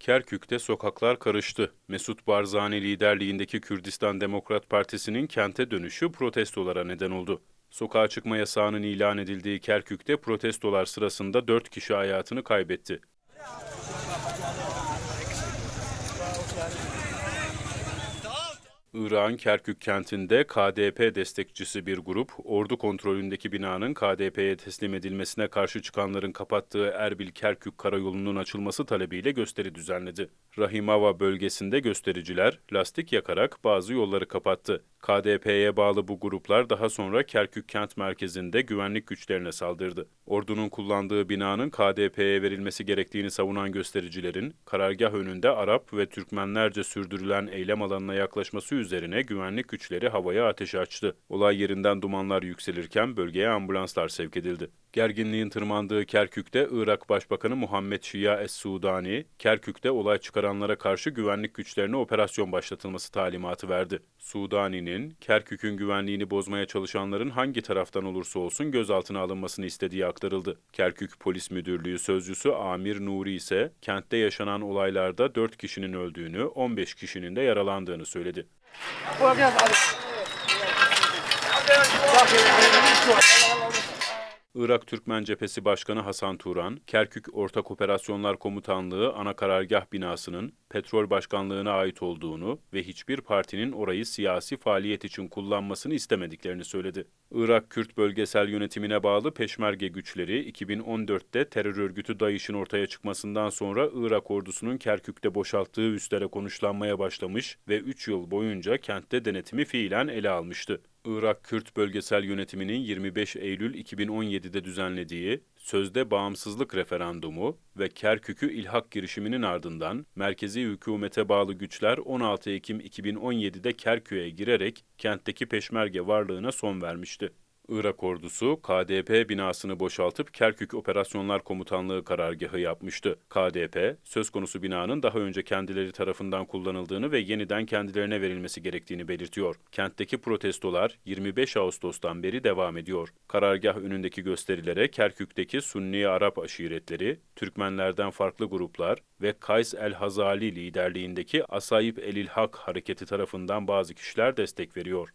Kerkük'te sokaklar karıştı. Mesut Barzani liderliğindeki Kürdistan Demokrat Partisi'nin kente dönüşü protestolara neden oldu. Sokağa çıkma yasağının ilan edildiği Kerkük'te protestolar sırasında 4 kişi hayatını kaybetti. Irak'ın Kerkük kentinde KDP destekçisi bir grup, ordu kontrolündeki binanın KDP'ye teslim edilmesine karşı çıkanların kapattığı Erbil-Kerkük karayolunun açılması talebiyle gösteri düzenledi. Rahimava bölgesinde göstericiler lastik yakarak bazı yolları kapattı. KDP'ye bağlı bu gruplar daha sonra Kerkük kent merkezinde güvenlik güçlerine saldırdı. Ordunun kullandığı binanın KDP'ye verilmesi gerektiğini savunan göstericilerin karargah önünde Arap ve Türkmenlerce sürdürülen eylem alanına yaklaşması üzerine güvenlik güçleri havaya ateş açtı. Olay yerinden dumanlar yükselirken bölgeye ambulanslar sevk edildi. Gerginliğin tırmandığı Kerkük'te Irak Başbakanı Muhammed Şia Es-Sudani, Kerkük'te olay çıkaranlara karşı güvenlik güçlerine operasyon başlatılması talimatı verdi. Sudani'nin Kerkük'ün güvenliğini bozmaya çalışanların hangi taraftan olursa olsun gözaltına alınmasını istediği aktarıldı. Kerkük Polis Müdürlüğü sözcüsü Amir Nuri ise kentte yaşanan olaylarda 4 kişinin öldüğünü, 15 kişinin de yaralandığını söyledi. Bu biraz alışık. Bak, Irak Türkmen Cephesi Başkanı Hasan Turan, Kerkük Ortak Operasyonlar Komutanlığı ana karargah binasının petrol başkanlığına ait olduğunu ve hiçbir partinin orayı siyasi faaliyet için kullanmasını istemediklerini söyledi. Irak Kürt Bölgesel Yönetimine bağlı Peşmerge güçleri 2014'te terör örgütü DAEŞ'in ortaya çıkmasından sonra Irak ordusunun Kerkük'te boşalttığı üslere konuşlanmaya başlamış ve 3 yıl boyunca kentte denetimi fiilen ele almıştı. Irak Kürt Bölgesel Yönetimi'nin 25 Eylül 2017'de düzenlediği sözde bağımsızlık referandumu ve Kerkük'ü ilhak girişiminin ardından merkezi hükümete bağlı güçler 16 Ekim 2017'de Kerkük'e girerek kentteki peşmerge varlığına son vermişti. Irak ordusu KDP binasını boşaltıp Kerkük Operasyonlar Komutanlığı karargahı yapmıştı. KDP, söz konusu binanın daha önce kendileri tarafından kullanıldığını ve yeniden kendilerine verilmesi gerektiğini belirtiyor. Kentteki protestolar 25 Ağustos'tan beri devam ediyor. Karargah önündeki gösterilere Kerkük'teki Sunni Arap aşiretleri, Türkmenlerden farklı gruplar ve Kays el-Hazali liderliğindeki Asayip el Hak hareketi tarafından bazı kişiler destek veriyor.